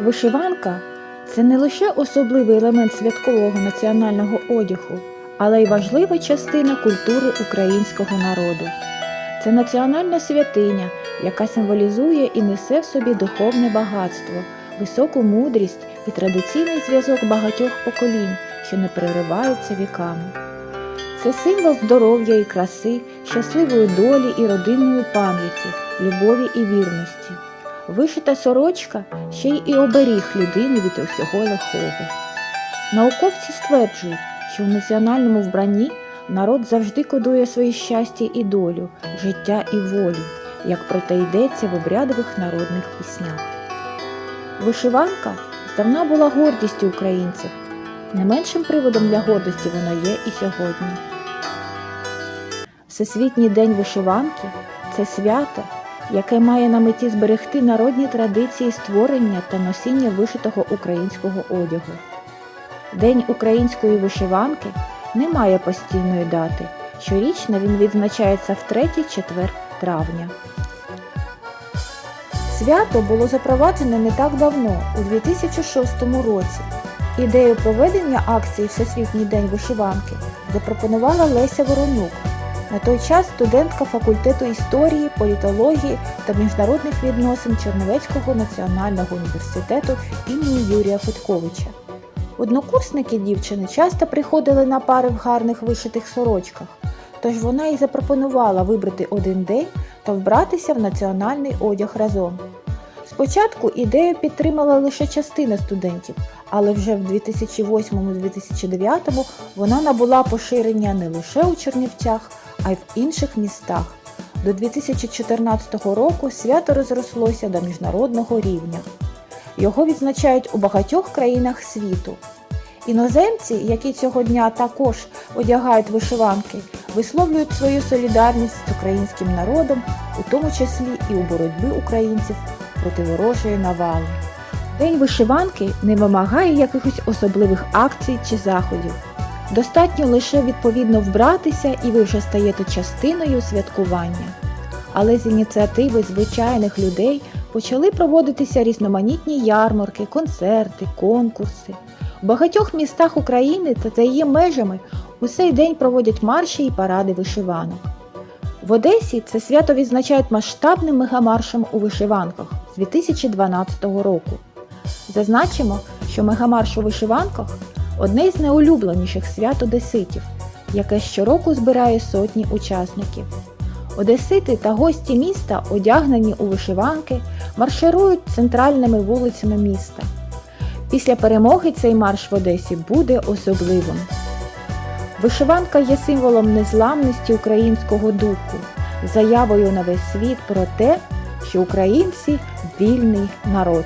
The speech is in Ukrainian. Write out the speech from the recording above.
Вишиванка це не лише особливий елемент святкового національного одягу, але й важлива частина культури українського народу. Це національна святиня, яка символізує і несе в собі духовне багатство, високу мудрість і традиційний зв'язок багатьох поколінь, що не перериваються віками. Це символ здоров'я і краси, щасливої долі і родинної пам'яті, любові і вірності. Вишита сорочка ще й і оберіг людини від усього лихого. Науковці стверджують, що в національному вбранні народ завжди кодує своє щастя і долю, життя і волю, як про те йдеться в обрядових народних піснях. Вишиванка здавна була гордістю українців. Не меншим приводом для гордості вона є і сьогодні. Всесвітній день вишиванки це свято, яке має на меті зберегти народні традиції створення та носіння вишитого українського одягу. День української вишиванки не має постійної дати. Щорічно він відзначається в 3-4 травня. Свято було запроваджене не так давно, у 2006 році. Ідею проведення акції Всесвітній день вишиванки запропонувала Леся Воронюк, на той час студентка факультету історії, політології та міжнародних відносин Чернівецького національного університету імені Юрія Федьковича. Однокурсники дівчини часто приходили на пари в гарних вишитих сорочках, тож вона й запропонувала вибрати один день та вбратися в національний одяг разом. Спочатку ідею підтримала лише частина студентів, але вже в 2008-2009 вона набула поширення не лише у Чернівцях, а й в інших містах. До 2014 року свято розрослося до міжнародного рівня. Його відзначають у багатьох країнах світу. Іноземці, які цього дня також одягають вишиванки, висловлюють свою солідарність з українським народом, у тому числі і у боротьбі українців проти ворожої навали. День вишиванки не вимагає якихось особливих акцій чи заходів. Достатньо лише відповідно вбратися, і ви вже стаєте частиною святкування. Але з ініціативи звичайних людей почали проводитися різноманітні ярмарки, концерти, конкурси. У багатьох містах України та за її межами у цей день проводять марші і паради вишиванок. В Одесі це свято відзначають масштабним мегамаршем у вишиванках з 2012 року. Зазначимо, що мегамарш у вишиванках одне з найулюбленіших свят одеситів, яке щороку збирає сотні учасників. Одесити та гості міста, одягнені у вишиванки, марширують центральними вулицями міста. Після перемоги цей марш в Одесі буде особливим. Вишиванка є символом незламності українського духу, заявою на весь світ про те, що українці вільний народ.